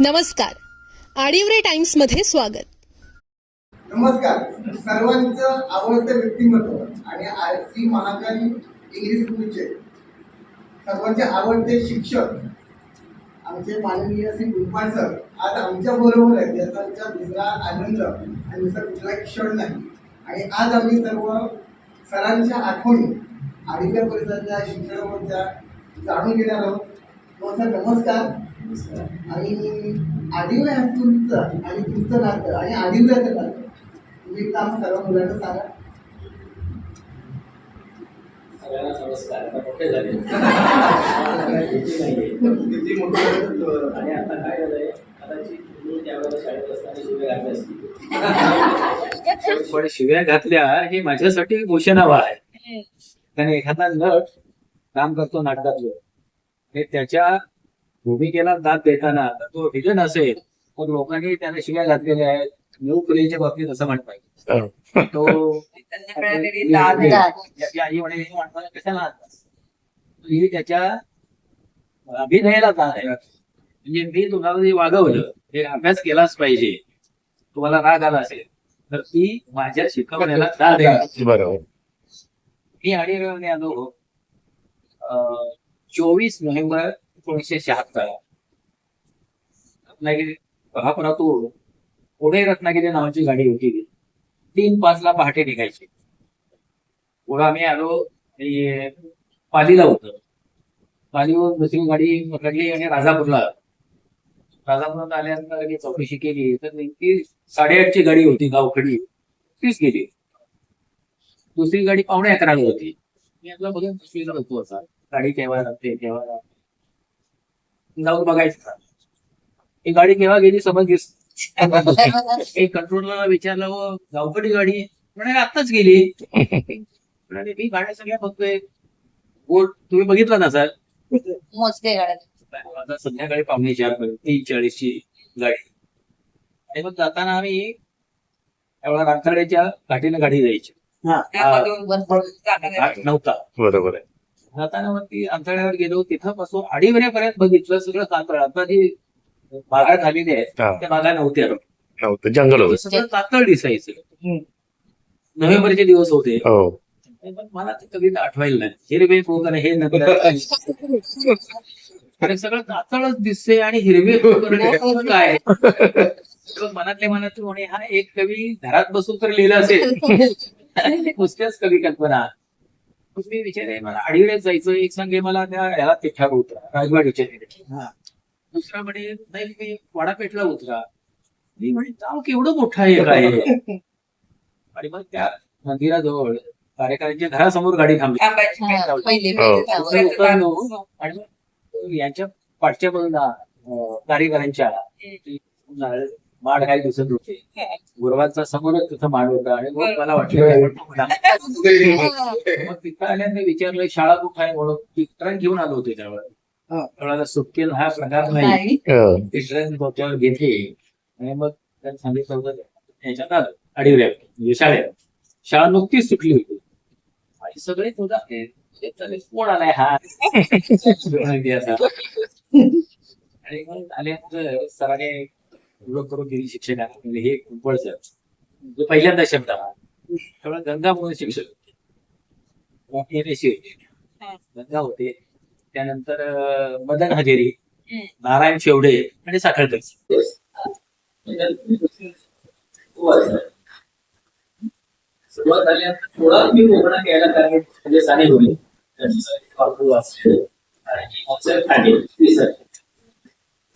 नमस्कार. आडिवरे टाइम्समध्ये स्वागत. नमस्कार. सर्वांचं आवडतं व्यक्तिमत्व आणि आरसी महाकाली इंग्लिश स्कूलचे सर्वांचे आवडते शिक्षक आमचे माननीय श्री गुलपान सर. आज आमच्या बरोबर आहेत. याचा आमचा दुसरा आनंद आणि दुसरा कुठला क्षण नाही. आणि आज आम्ही सर्व सरांच्या आठवणी आडिव्या परिसराच्या शिक्षणाच्या जाणून घेणार आहोत. सर नमस्कार. आणि आदिव्य हायस्कूलचं आणि तुमचं नातं आणि आदिव्याचं नातं. तुम्ही आम्हा सर्व मुलांना सांगा. सगळ्यांना नमस्कार आता मोठे झाले. भीती नाहीये. किती मोठं आणि आता काय झालंय? कदाचित मी त्यावेळेला शाळेत असताना शिव्या घातल्या असतील. पण शिव्या घातल्या हे माझ्यासाठी घोषणावा आहे. कारण एखादा नट काम करतो नाटकातलं. हे त्याच्या भूमिकेला दाद देताना तर तो विलन असेल तर लोकांनी त्याला शिव्या घातलेल्या आहेत न्यू फुलेच्या बाबतीत असं म्हणता येईल तो त्याची आई म्हणे "हे माणसाला कशाला आणतात?" ही त्याच्या अभिनयाला दाद आहे. म्हणजे मी तुम्हाला जे वागवलं हे अभ्यास केलाच पाहिजे. तुम्हाला राग आला असेल तर ती माझ्या शिकवण्याला दाद आहे. बरोबर. मी आणि आलो चोवीस नोव्हेंबर एकोणीसशे शहात्तर रत्नागिरी महापुरातून पुणे रत्नागिरी नावाची गाडी होती. तीन पाचला पहाटे निघायची. पुढे आम्ही आलो पालीला होतो. पालीवर दुसरी गाडी पकडली आणि राजापूरला. आलो. राजापुरात आल्यानंतर चौकशी केली. तर नेमकी साडेआठची गाडी होती गावखडी तीच गेली. दुसरी गाडी पावणे अकराला होती. मी आपला बघून दुसरीला होतो असा गाडी केव्हा लागते केव्हा लागते. जाऊन बघायचं. ही गाडी केव्हा गेली समज एक कंट्रोलरला विचारलं "व गावकडी गाडी म्हणे आत्ताच गेली. म्हणाले मी गाड्या सगळ्या बघतोय. बोर्ड तुम्ही बघितला ना सर? मोजके गाड्या. आता संध्याकाळी पावणे चार पर्यंत तीन चाळीसची गाडी आणि मग जाताना आम्ही एवढा रामथाड्याच्या घाटीला गाडी जायची. नव्हता. बरोबर आहे. जाताना मग ती अंतराळ्यावर गेलो तिथं पासून अडीवऱ्यापर्यंत बघितलं सगळं कातळ आता जी बागा झालेली आहेत हा. त्या बागा नव्हत्या नव्हतं जंगल होतं. सगळं कातळ दिसायचं. नोव्हेंबरचे दिवस होते. हो. पण मला ते कधी आठवायला नाही. हिरवे पोकर हे नंतर अरे सगळं कातळच दिसते आणि हिरवे हे काय? तर मनातल्या मनात म्हणे हा एक कवी घरात बसून तर लिहिला असेल. नुसत्याच कवी कल्पना. मी विचार मला आडिवड्यात जायचं एक सांगे मला त्या याला तिठार उतरा राजवाडीच्या तिथे दुसरा म्हणे नाही मी वाडापेठला उतरा मी म्हणे गाव केवढं मोठं आहे काय? आणि मग त्या मंदिराजवळ कार्यकाऱ्यांच्या घरासमोर गाडी थांबली. हा, आणि मग यांच्या पाठच्या बाजूला नारळ- माड काही दिसत होते गुरुवारचा समोरच तिथं माड होता आणि मग मला वाटलं मग तिथं आल्यानंतर विचारलं शाळा कुठं आहे म्हणून ती ट्रेन घेऊन आलो होते त्यावेळेला हा. त्यावेळेला सुटकेल हा प्रकार नाही. हो. ती ट्रेन डोक्यावर घेतली आणि मग त्यांनी सांगितलं होतं याच्यात आलं अडीवऱ्या म्हणजे शाळेत शाळा नुकतीच सुटली होती आणि सगळे तुझा कोण आलाय हा. आणि मग आल्यानंतर सराने ओळख करून दिली म्हणजे हे कुंपळ सर जो पहिल्यांदा शब्द तेवढा गंगा म्हणून शिक्षक होते. मोठी रेशी होती. गंगा होते. त्यानंतर मदन हजेरी. नारायण शेवडे आणि साखळकर सुरुवात झाल्यानंतर थोडा मी कोकणात यायला कारण म्हणजे साने होईल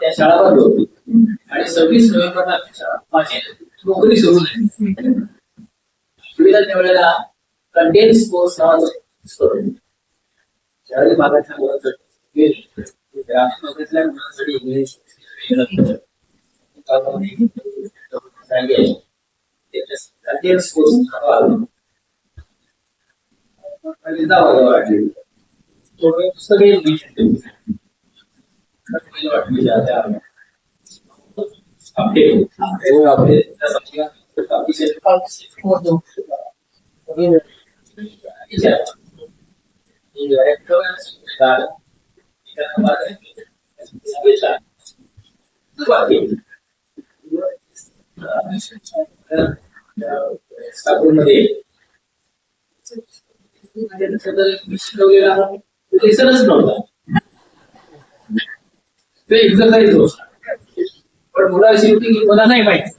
त्या शाळा बंद होती आणि सव्वीस नोव्हेंबरला माझी नोकरी सुरू झाली सुविधा निवडलेला कंटेन्स कोर्स नावाचं शहरी भागातल्या मुलांसाठी भागातल्या मुलांसाठी इंग्लिश कंटेन्स कोर्स वाटली थोडं सगळे वाटली आपले आपले. अतिशयमध्ये लेसनच नव्हता ते पण मुलाची होती की मला नाही माहिती.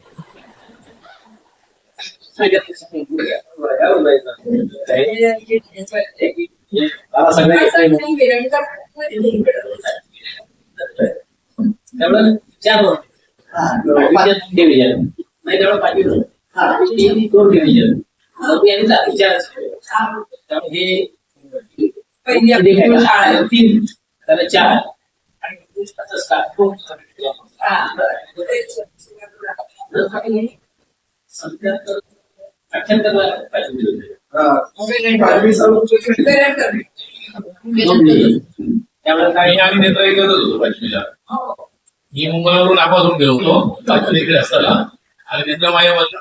मला चार डिव्हिजन नाही पाचवी दोन डिव्हिजन आणि हे. तीन त्याला चार आणि असं त्यामुळे काही आम्ही नेत्र होतो पाचवीला मी मुंबईवरून आपासून गेलो होतो पाचवी इकडे. असताना आणि नेत्र माझ्या बाजूला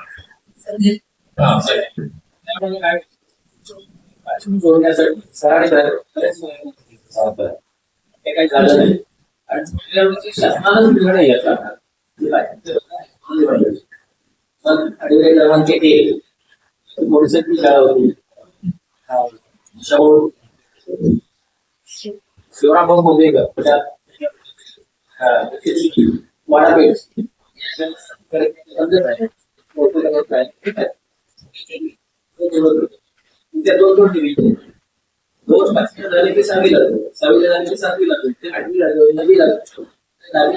काय पाचवी जोडण्यासाठी सरांनी ते काही झालं नाही आणि शासनालाच एक मोडसरची शाळा होती हा, शिवराम भाऊ मोदेकर वाडापेठ त्या दोन दोन टीव्ही दोन पाच झाले की सहावीला जातो. सहावीला झाले की सातवीला जातो. ते आठवीला जातो, नववीला जातो. दहावी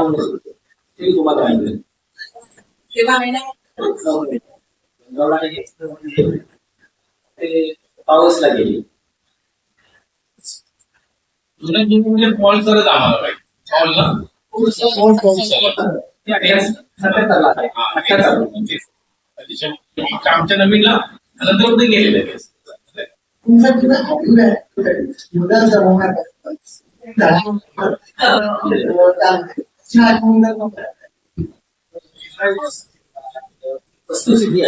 म्हणून होतं. ते तुम्हाला माहिती हे म्हणजे ते पाऊसला गेली. जुन्या म्हणजे पॉल सरच आम्हाला पाहिजे ना? आमच्या आमच्या नवीनला नंतर ते गेले लगेच तुमचा तुला आठवलं आहे मुलं जमवणार जमवणार. वस्तुस्थिती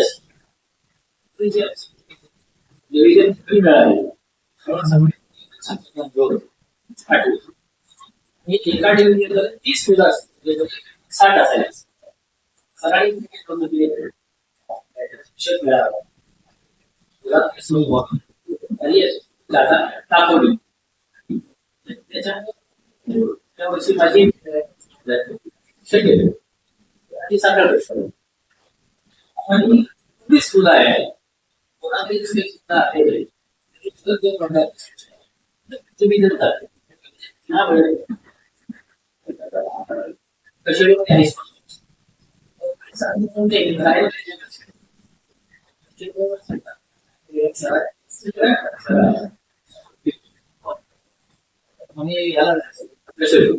मिळाली मी एका डिव्हिजनला तीस मुलं असतील. म्हणजे साठ असायला सकाळी शिक्षक मिळाला. आणि जाता दाखवली. त्याच्यामुळे त्या वर्षी माझी शक्य ती साखर आणि मुलं आहे. कोणाकडे सुद्धा आहे. तुम्ही देतात त्यामुळे कशामध्ये आहे सांगितलं ते राहिलं आणि याला कशाला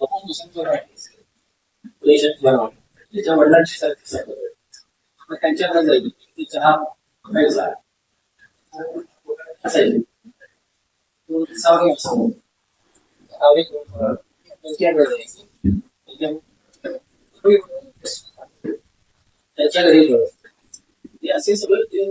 आपण दुसऱ्यांचं राहिलं. पैशात बनवलं. त्याच्या वडिलांची सारखी साखर मग त्यांच्याकडे जायची ती चहा प्यायचा असायची तो सावली असतो. सावली करून त्यांच्याकडे जायची. त्याच्या घरी ते असे सगळं ते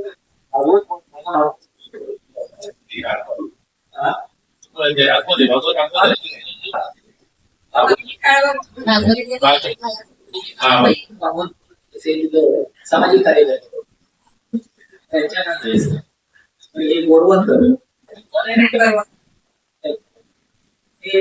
सामाजिक कार्य करतो त्यांच्याकडे जायचं. हे गोडवंत हे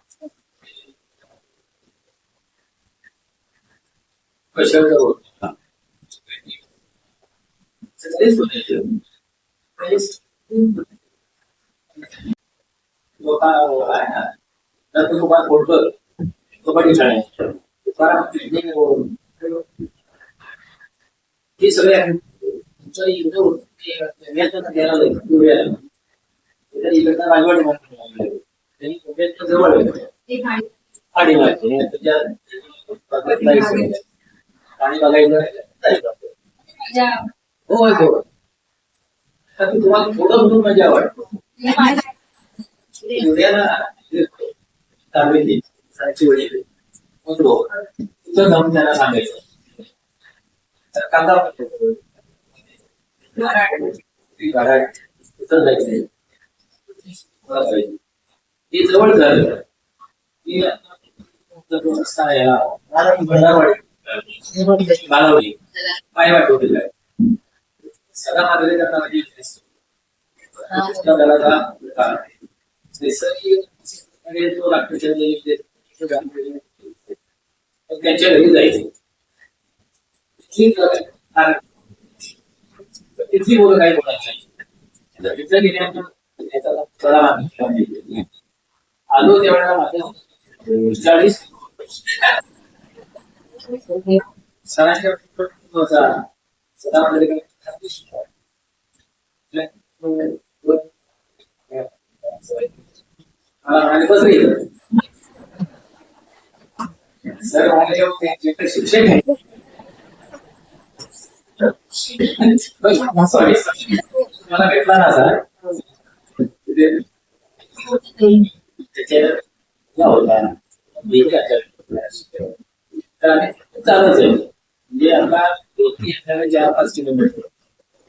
हे. सगळे आहे. तुमचं इकडं ते वेतन द्यायला लागलं, जवळ. आणि लागते. त्याच्या बागेत जायचं. पाणी बघायचं. होय तुम्हाला थोडं म्हणून वडील म्हणतो तुझं जाऊन त्याला सांगायचं. तर कांदा तिथं जायचं. ती जवळ झालं. याला भंडारवाडी पाय वाटवलेला आहे सदा मागले दलाचा काळ. नैसर्गिक आणि तो त्यांच्या घरी जायचे तिथली मुलं काही नाही तिथं गेल्यानंतर आलो त्यावेळेला माझं चाळीस सरांच्या होता सदा मागले मला म्हणाले बस रे इथं." सर म्हणाले "जेव्हा ते- जे काही शिक्षक आहे सॉरी मला भेटला ना सर तिथे त्याच्या या होता मी त्याच्या तर आम्ही चालत जाईल म्हणजे आता दोन तीन हजार चार पाच किलोमीटर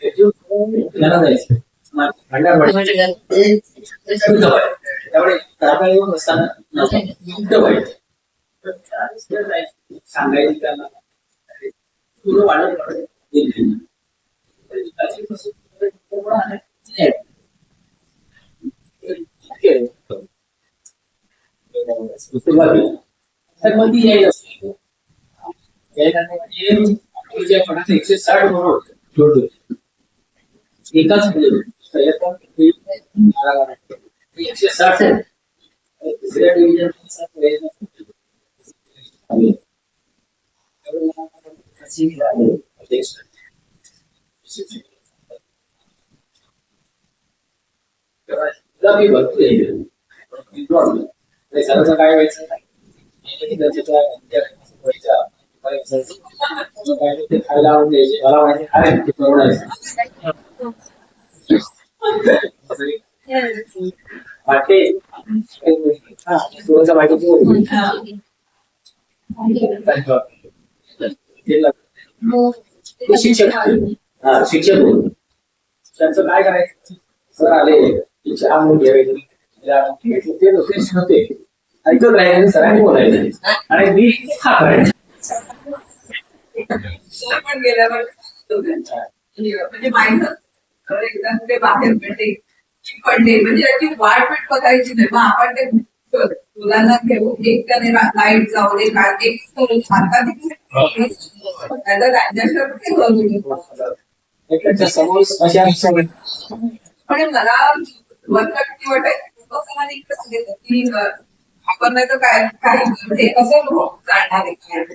त्याची याला जायचं. भंडारवाडी त्यामुळे ताबा येऊन असताना नव्हतं. व्हायचं. सांगायचं त्याला. तुला वाढत. तर मग ती यायला म्हणजे आपली ज्या एकशे साठ म्हणून एकाच एकशे साठ आहे. तिसऱ्या मी भरपूर नाही, काय व्हायचं. खायला मला माहिती आहे, शिक्षक हा शिक्षक त्यांचं काय करायचं सर आले की चहा म्हणून ते दुसरे होते ऐकत राहायचे सरांनी बोलायचं आणि मी हा करायचं पण गेल्यावर म्हणजे माहीत तर एकदा ते बाहेर पडले की पडले म्हणजे त्याची वाट पीट बघायची नाही. मग आपण ते मुलांना घेऊन एक त्याने लाइट जाऊ दे काय एक हातात पण मला वर्ग किती वाटायचं सांगितलं की आपण नाही तर काय काही म्हणजे कसं चालणार आहे.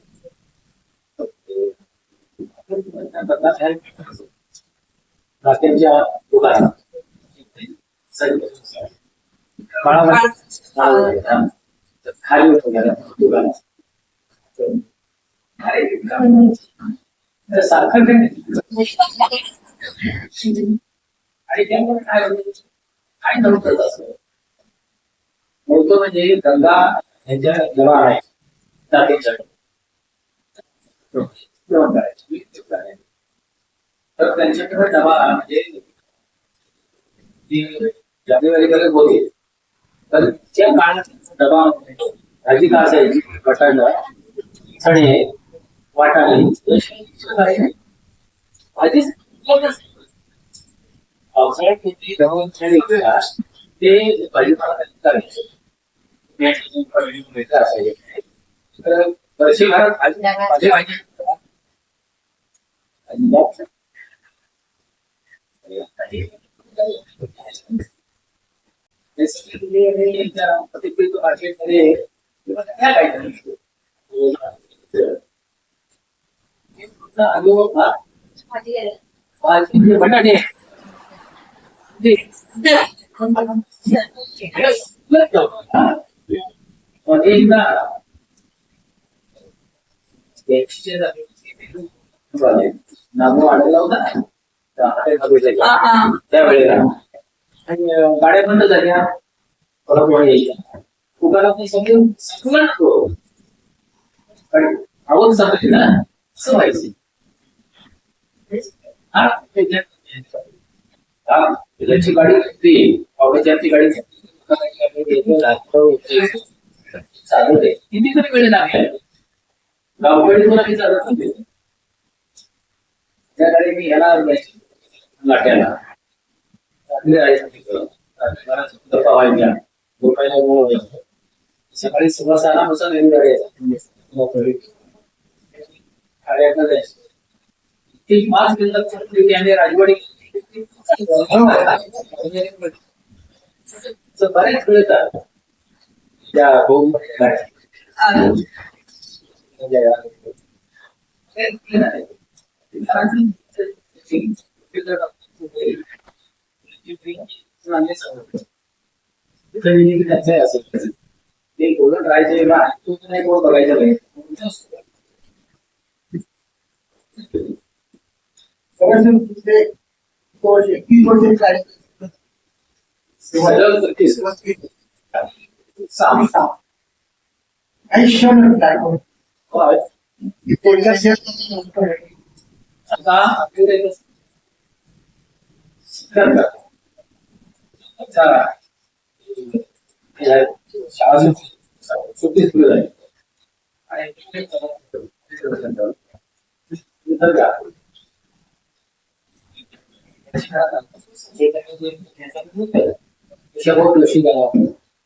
नात्यांच्या दुकानात काळामध्ये खाली होतो गेला दुकानात तर आणि त्यामुळे काय होतं काय नव्हतं असं नव्हतं म्हणजे गंगा यांच्या जवळ आहे जातीच्या करायचे तर त्यांच्याकडे डबा म्हणजे जानेवारीकडे जानेवारी करत तर त्या काळात डबा भाजी का असायची बटाटा चणे वाटाणे. आधीच पावसाळ्यात ते भाजीपाला असायचे तर वर्षभरात भाजी भाजी मार्केटमध्ये हा भाजी बटाटे. ते मग आलेला होता. त्यावेळेला आणि गाड्या बंद झाल्या. दुकानात नाही. समजून? आवड ना. असं व्हायचं. हा त्याची गाडी आवडीची गाडी चालू वेळ लागेल? गावकडे तुला काही चालत नव्हते त्या गाडी मी ह्याला जायची लाट्याला रात्री जायचं तिकडं. बराच गप्पा व्हायच्या झोपायला वेळ व्हायचा. सकाळी सव्वा सहाला बसा नवीन गाडी यायचा साडेआठला जायचं ती पाच मिनिटात संपली होती आणि राजवाडी तर बऱ्याच वेळ येतात त्या होम अं, ते बोलून राहायचे ना तू नाही कोण बघायचं नाही सगळ्यांचे तुझे तो एकवीस वर्षाची गाडी सगळं करतेस. सहा सहा काही क्षण काय होय. थोडक्यात शेत आता आपल्याकडे कसं- बरं का? अच्छा. हे आहे, शाळा सुट- सुट्टी सुरू झाली. आणि इकडे चला. बरं का? उषाभाऊ जोशी गावात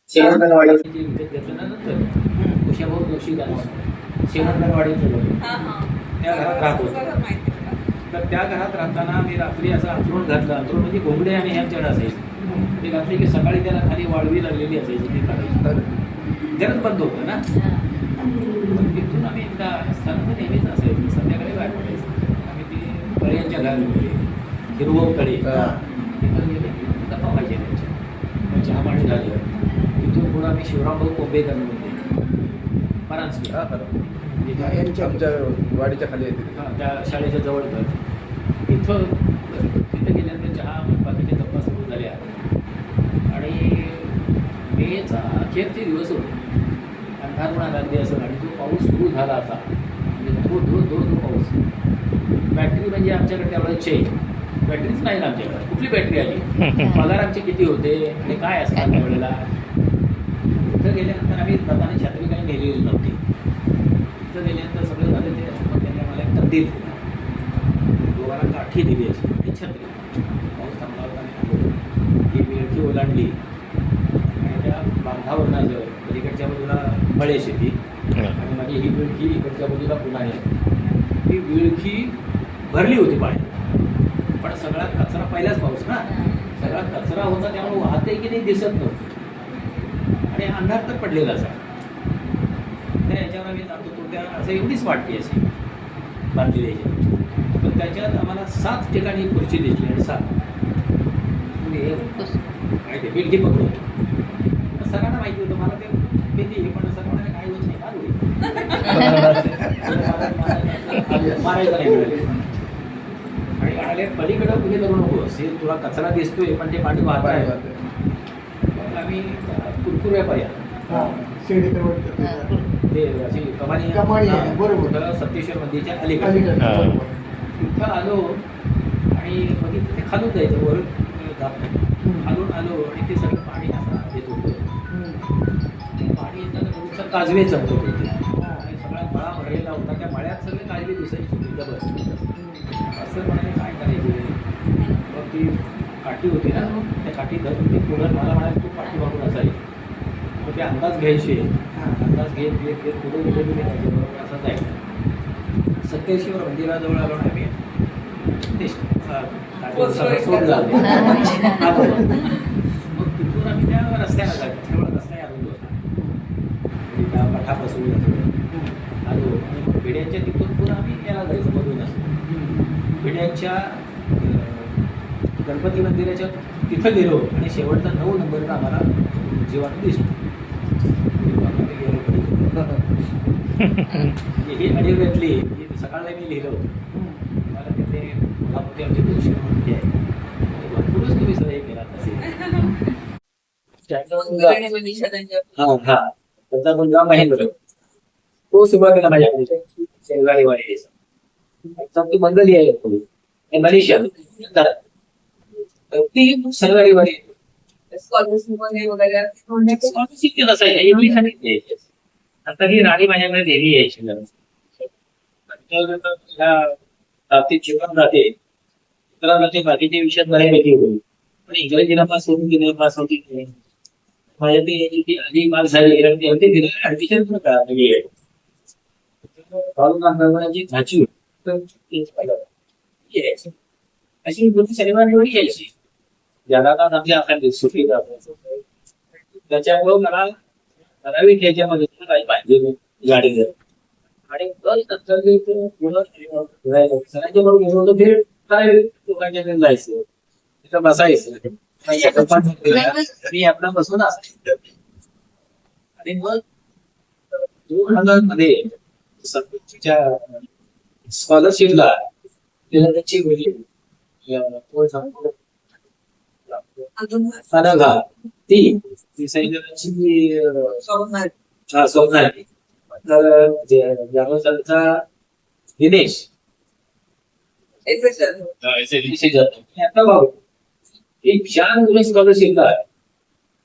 शेवंतनवाडी विकत घेतल्यानंतर उषाभाऊ जोशी गावात शेवंतनवाडीचं घर. हा, हा. त्या घरात राहत होतो. सगळं माहिती आहे मला. तर त्या घरात राहताना मी रात्री असं अंथरूण घातलं. अंथरूण म्हणजे घोंगडे आणि ह्यांच्याकडे असायचे. ते घातले की सकाळी त्याला खाली वाळवी लागलेली असायची ती काढायची घरच बंद होतं ना? तिथून आम्ही एकदा संत नेहमीच असायचं. संध्याकाळी बाहेर पडायचं. आम्ही ते कळ्यांच्या घरात होते हिरवळ कळे तिथं गेले. गप्पा त्यांच्या चहा पाणी झालं. तिथून पुढं आम्ही शिवरामभाऊ कोंबेकर होते परांजपे म्हणजे त्या- आमच्या वाडीच्या खाली येते हा, त्या शाळेच्या जवळ घर तिथं तिथं गेल्यानंतर चहा बाकीच्या गप्पा सुरू झाल्या आणि मेचा अखेरचे दिवस होते. अंधारुणा लागली असं आणि तो पाऊस सुरू झाला आता म्हणजे धो धो धो धो पाऊस. बॅटरी म्हणजे आमच्याकडे त्यावेळेस चेन बॅटरीच नाही ना आमच्याकडे. कुठली बॅटरी आली? पगार आमचे किती होते? आणि काय असतात त्यावेळेला? तिथं गेल्यानंतर आम्ही प्रधान छत्री काही नेलेली नव्हती तिथं गेल्यानंतर सगळं झालं ते मग त्यांनी आम्हाला एक तंदीर दिला. दोघांना काठी दिली अशी आणि छत्री. पाऊस थांबला होता आणि. ही मिळकी ओलांडली. आणि त्या बांधावरनं असं पलीकडच्या बाजूला मळे शेती आणि माझी ही विळखी इकडच्या बाजूला पुन्हा आहे ही विळखी भरली होती पाणी पण सगळा कचरा पहिलाच पाऊस ना. सगळा कचरा होता त्यामुळे वाहते की नाही दिसत नव्हतं. आणि अंधार तर पडलेलाच आहे. त्या याच्यावर आम्ही जातो. तो त्या असं एवढीच वाटते अशी. बांधलेली याच्यावर तर त्याच्यात आम्हाला सात ठिकाणी खुर्ची दिसली आणि सात. काय ते बिलकी पकडून. सरांना माहिती होतं मला ते भीती आहे, पण म्हणाले काय होत नाही मारायचं नाही आणि म्हणाले पलीकडं पुढे करू नकोस हे तुला कचरा दिसतोय पण ते पाणी वाहत आहे. मग आम्ही कुरकुऱ्या हा, वळतं ते. ते अशी कमानी कमानी आहे, बरोबर. कुठं सप्तेश्वर मंदिरच्या अलीकडे. अलीकडे, हा. तिथं आलो आणि बघितलं ते खालून जायचं वर जात नाही. खालून आलो आणि ते सगळं पाणी असं येत होतं. पाणी येताना बघितलं काजवे चमकत होते. आणि सगळा मळा भरलेला होता. त्या मळ्यात सगळे काजवे दिसायचे डबल असं म्हणाले काय करायचे? मग ती काठी होती ना त्या काठी धरून ती पुढं मला म्हणाले तू पाठी मागून असायची. मग ते अंदाज घ्यायचे. अंदाज घेत घेत घेत पुढे गेले गेले त्याच्याबरोबर असं जायचं सत्तेश्वर मंदिराजवळ आलो ना काठी सोडलं आलो. मग तिथून आम्ही त्या रस्त्याला जातो तेवढा रस्ता आलो होता. म्हणजे त्या मठापासून थोडं आलो. आणि मग भिड्यांच्या तिथून पुन्हा आम्ही याला जायचं मधून असं. भिड्यांच्या गणपती मंदिराच्या तिथं गेलो. आणि शेवटचा नऊ नंबरचा आम्हाला जीवाणू दिसतो तेव्हा आम्ही गेलो घरी. म्हणजे ही अडीवऱ्यातली ही सकाळला मी लिहिलं होतं. मला तिथे मुलामध्ये आमचे दोषी म्हणून हे आहे भरपूरच तुम्ही सगळं केलात असे हा हा. त्याचा मुलगा महेंद्र. तो सुरुवातीला माझ्याकडे शेजारी वाडी. ती मंगली आहे. थोडी. तर ती सरकारी वाडी स्कॉलरशिप वगैरे स्कॉलरशिप आता ही राणी माझ्याकडे नेहमी यायची जरा. तर ह्या बाबतीत जीवन राहते बाकीच्या विषयात बऱ्यापैकी होईल. पण इंग्रजीला पास होऊन की नाही पास होती की माझ्या ती याची ती आधी पास झाली आणि ती अगदी दिलं ऍडमिशन पण कळाली आहे. बाळू अशी गोष्ट शनिवार निवडी यायची. ज्याला का आपल्या अखांड सुटी त्याच्यामुळं मला ठराविक याच्यामध्ये काही पाहिजे नाही. गाडीवर आणि बरोबर ठराविक जायचं. तिथं बसायचं. तरी आपला बसून आणि मग दोन हजारमध्ये संगीतच्या स्कॉलरशिपला तिला त्याची कोण सांगतो? ती सोमनाथ. हा स्वप्नाली तर जर्नलचा दिनेश आता भाऊ. एक चार मुलं स्कॉलरशिपला आहे.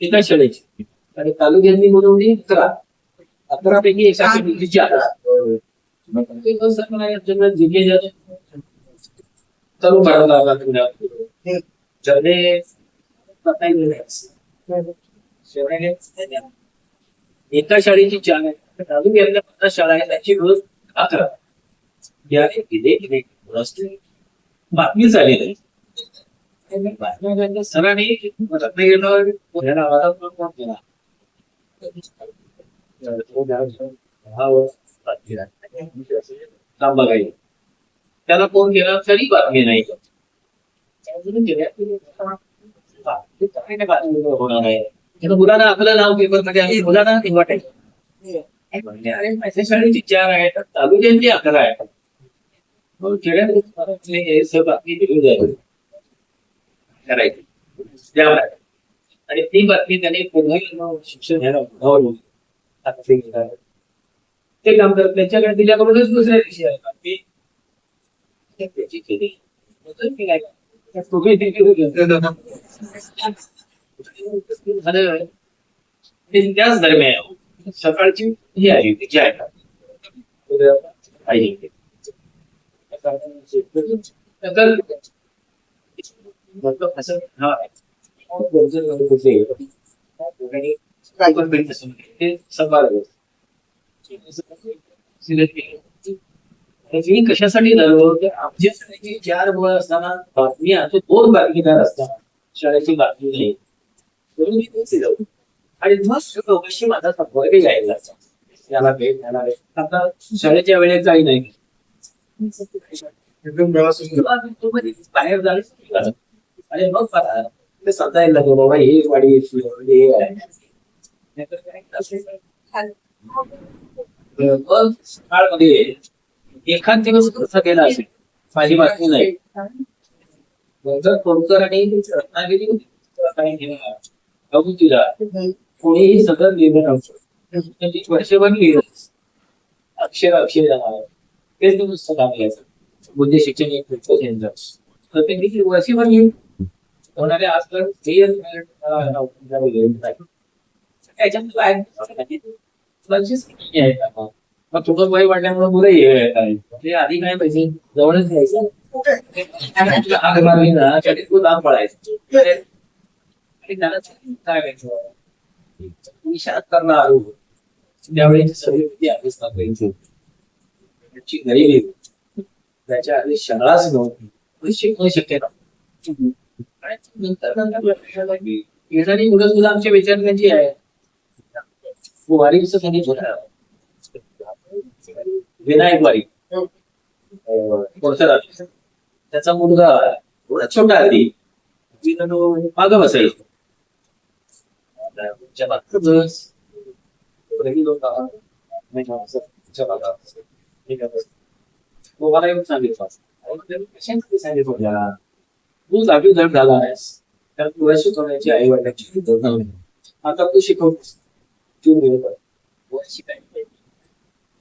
एका शाळेची. आणि तालुक्यांनी मिळवली अकरा. अकरा पैकी एका जातो चालू करायला लागला पुण्यात एका शाळेची चार आहे. तालुक्यातल्या पन्नास शाळा आहे त्याची रोज अकरा. या दिले नाही बातमी सरांनी रत्नागिरीवर पुण्याला फोन केला काम त्याला फोन केला तरी बातमी नाही. मुलांना आपलं नाव पेपरमध्ये आहे मुलांना चार आहेत तालुक्यांची अकरा आहेत मग खेड्यात हे जाईल करायची. आणि ती बातमी त्याने पुन्हा शिक्षण घ्यायला ते काम करत त्यांच्याकडे दिल्याकडूनच दुसऱ्या दिवशी आहे बातमी त्याची केली काय त्याच दरम्यान सकाळची ही आली होती जी आहे. तर असं हा काय पण ते सकाळ सिलेक्ट केलं त्याची कशासाठी आमच्या शाळेची चार मुलं असताना बातमी आमचे दोन बातमीदार असताना शाळेची बातमी नाही. म्हणून मी तेच दिलं. आणि मग चौकशी माझा संपर्क यायला याला भेट भेट आता शाळेच्या वेळेत काही नाही. बाहेर जायचं आणि मग पहा, ते सांगायला लागलो बाबा हे वाडी हे आहे. मग सकाळमध्ये एखाद दिवस कसा गेला असेल माझी बातमी नाही. जर आणि रत्नागिरी कोणीही सतत लिहिलं नव्हतं वर्षभर लिहिलं अक्षर अक्षर तेच ते पुस्तक घ्यायचं बुद्ध शिक्षण एक पुस्तक तर ते मी वर्षभर लिहिलं होणारे आजकाल तर त्याच्यात लक्षच आहे. मग तुझं वय वाढल्यामुळे मुलं हे. ते आधी काय पाहिजे? जवळच घ्यायचं तुला आग मारली ना त्याच्यात तू लांब आणि त्याला काय व्हायचं विषाद करणार आलो त्यावेळेची सगळी होती आधीच त्याची गरिबी. त्याच्या आधी शाळाच नव्हती. कोणी शिकणं शक्य नव्हतं. आणि नंतर नंतर लक्षात येणारी मुलं सुद्धा आमच्या विचारण्याची आहे वारीचं त्यांनी विनायक वारी त्याचा मुलगा थोडा छोटा आधी माग बसायचो. मला येऊन सांगितलं. सांगितलं तू जागी जड झाला आहेस तर तुला शिकवण्याची आई वडिलांची आता तू शिकवतोस. तू मिळत वर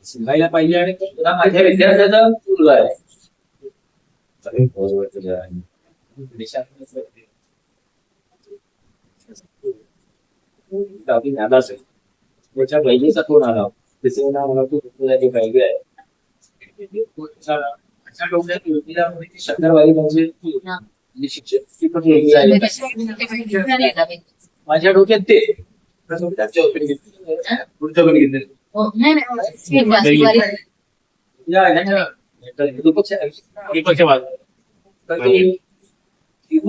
शिकायला पाहिजे पाहिजे आणि तुला माझ्या विद्यार्थ्याचा मुलगा आहे. त्याच्या बहिणीचा फोन आला. तिचे नाव मला तू बहिणी आहे. अशा डोक्यात युवतीला म्हणजे शंकरवाडी म्हणजे शिक्षक माझ्या डोक्यात ते. पुढचं पण घेतलं नाही नाही तर ते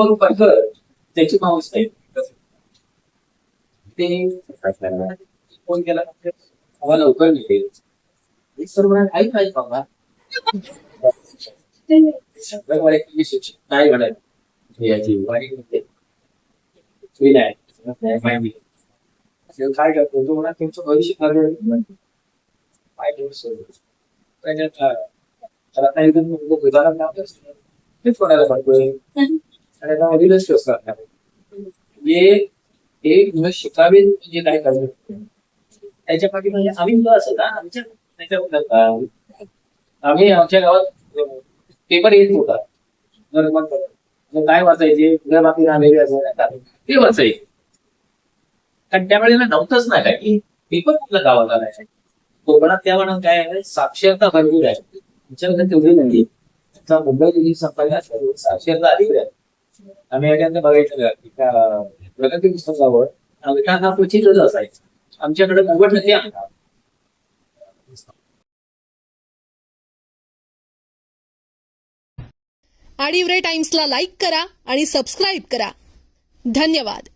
त्याची माणूस आहे ते फोन केला. हवा लवकर मिळेल सर्व आई पाहिजे बाबा शिक्षक काय घडायला याची वारी म्हणते विनायक माहिती काय करतो तो म्हणा तुमचं भविष्य ठरवलं काय करू शकतो त्याच्यात त्याला काही जण म्हणजे उदाहरण लावतोच. तेच कोणाला पडतोय आणि त्याला वडीलच शोध म्हणजे एक मुलं शिकावे म्हणजे काय करतो त्याच्या पाठी म्हणजे आम्ही मुलं असत ना आमच्या त्याच्या आम्ही आमच्या गावात पेपर येत होता काय वाचायचे उद्या बाकी आलेली असेल ते वाचायचे कारण त्यावेळेला नव्हतंच ना काही. पेपर कुठल्या गावात आलाय. कोकणात त्या म्हणून काय आहे? साक्षरता भरपूर आहे. तुमच्याकडे तेवढी नाही. आता मुंबई दिल्ली संपायला साक्षरता अधिक आहे. आम्ही एखाद्या बघायचं का की का प्रगती पुस्तकावर अंगठा हा क्वचितच असायचा. आमच्याकडे उघड नाही अंगठा आडिवरे टाइम्सला लाईक करा आणि सबस्क्राईब करा. धन्यवाद.